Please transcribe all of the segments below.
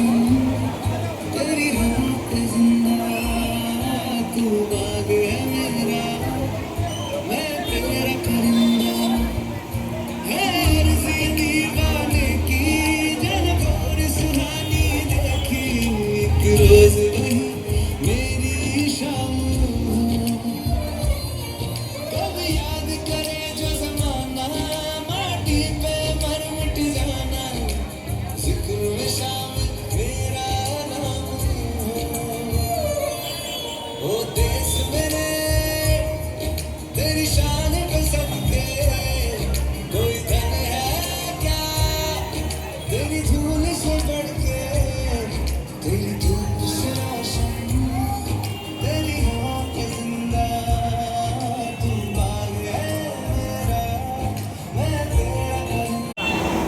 Thank you.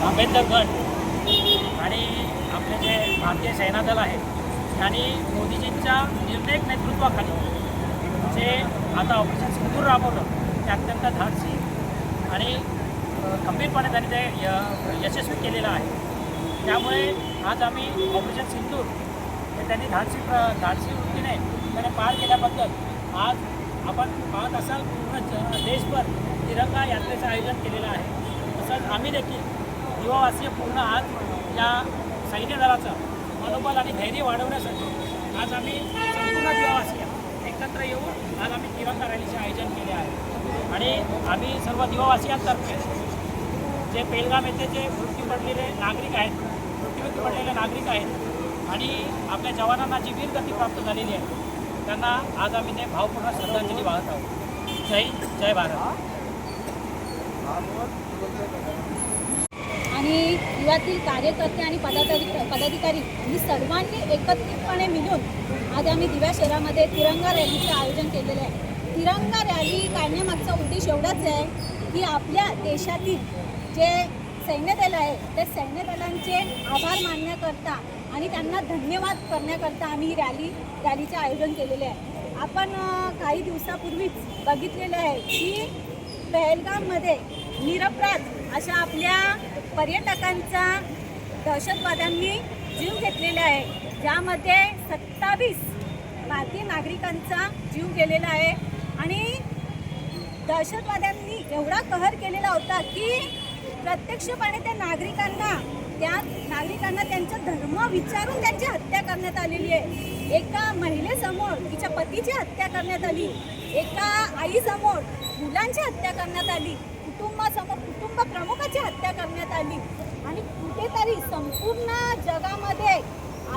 Ambedkar गट आणि आपले जे भारतीय सेना दल आहे त्यांनी मोदीजींच्या निर्णायक नेतृत्वाखाली जे आता ऑपरेशन सिंदूर राबवलं ते अत्यंत धाडसी आणि अ, खंबीरपणे त्यांनी ते य- यशस्वी केलेलं आहे. त्यामुळे आज आम्ही ऑपरेशन सिंदूर तर त्यांनी धाडसी प्र धाडसी वृत्तीने त्याने पार केल्याबद्दल आज आपण पाहत असाल पूर्ण ज देशभर तिरंगा यात्रेचं आयोजन केलेलं आहे. तसंच आम्ही देखील युवावासीय पूर्ण आज या सैन्य दलाचं मनोबल आणि धैर्य वाढवण्यासाठी आज आम्ही संपूर्ण युवावासीय एकत्र येऊन आज आम्ही तिरंगा रॅलीचे आयोजन केले आहे. आणि आम्ही सर्व युवावासियांतर्फे जे पेलगाम येथे जे मृत्यू पडलेले नागरिक आहेत मृत्यूमुखी पडलेले नागरिक आहेत आणि आपल्या जवानांना जी वीरगती प्राप्त झालेली आहे त्यांना आज आम्ही ते भावपूर्ण श्रद्धांजली वाहत आहोत. जय जय भारत. आणि युवातील कार्यकर्ते आणि पदाधिकारी पदाधिकारी ही सर्वांनी एकत्रितपणे मिळून आज आम्ही दिव्या शहरामध्ये तिरंगा रॅलीचं आयोजन केलेलं आहे. तिरंगा रॅली काढण्यामागचा उद्देश एवढाच आहे की आपल्या देशातील जे सैन्यदल आहे त्या सैन्यदलांचे आभार मानण्याकरता आणि त्यांना धन्यवाद करण्याकरता आम्ही ही रॅली रॅलीचे आयोजन केलेले आहे. आपण काही दिवसापूर्वीच बघितलेलं आहे की पहलगाममध्ये निरपराध अशा आपल्या पर्यटकांचा दहशतवाद्यांनी जीव घेतलेला आहे. ज्यामध्ये सत्तावीस भारतीय नागरिकांचा जीव गेलेला आहे. आणि दहशतवाद्यांनी एवढा कहर केलेला होता की प्रत्यक्षपणे त्या नागरिकांना त्या नागरिकांना त्यांचा धर्म विचारून त्यांची हत्या करण्यात आलेली आहे. एका महिलेसमोर तिच्या पतीची हत्या करण्यात आली. एका आईसमोर मुलांची हत्या करण्यात आली. कुटुंबासमोर कुटुंब प्रमुखाची हत्या करण्यात आली. आणि कुठेतरी संपूर्ण जगामध्ये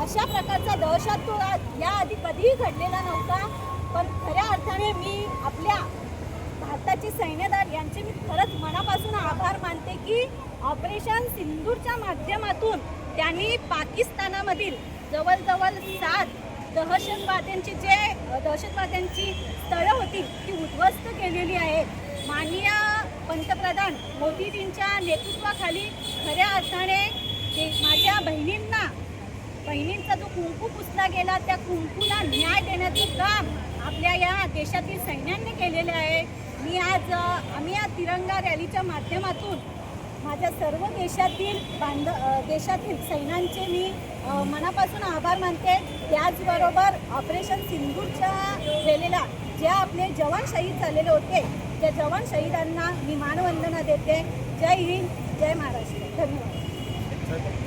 अशा प्रकारचा दहशतवाद याआधी कधीही घडलेला नव्हता. पण खऱ्या अर्थाने मी आपल्या भारताचे सैन्यदल यांचे मी खरंच मनापासून आभार की ऑपरेशन सिंदूरच्या माध्यमातून त्यांनी पाकिस्तानामधील जवळजवळ सात दहशतवाद्यांची जे दहशतवाद्यांची स्थळं होती ती उद्ध्वस्त केलेली आहेत. माननीय पंतप्रधान मोदीजींच्या नेतृत्वाखाली खऱ्या अर्थाने माझ्या बहिणींना बहिणींचा जो कुंकू पुसला गेला त्या कुंकूला न्याय देण्याचं काम आपल्या या देशातील सैन्यांनी केलेलं आहे. मी आज आम्ही या तिरंगा रॅलीच्या माध्यमातून माझ्या सर्व देशातील बांध देशातील सैन्यांचे मी मनापासून आभार मानते. त्याचबरोबर ऑपरेशन सिंधूच्या वेळेला ज्या आपले जवान शहीद झालेले होते त्या जवान शहीदांना मी मानवंदना देते. जय हिंद जय महाराष्ट्र. धन्यवाद.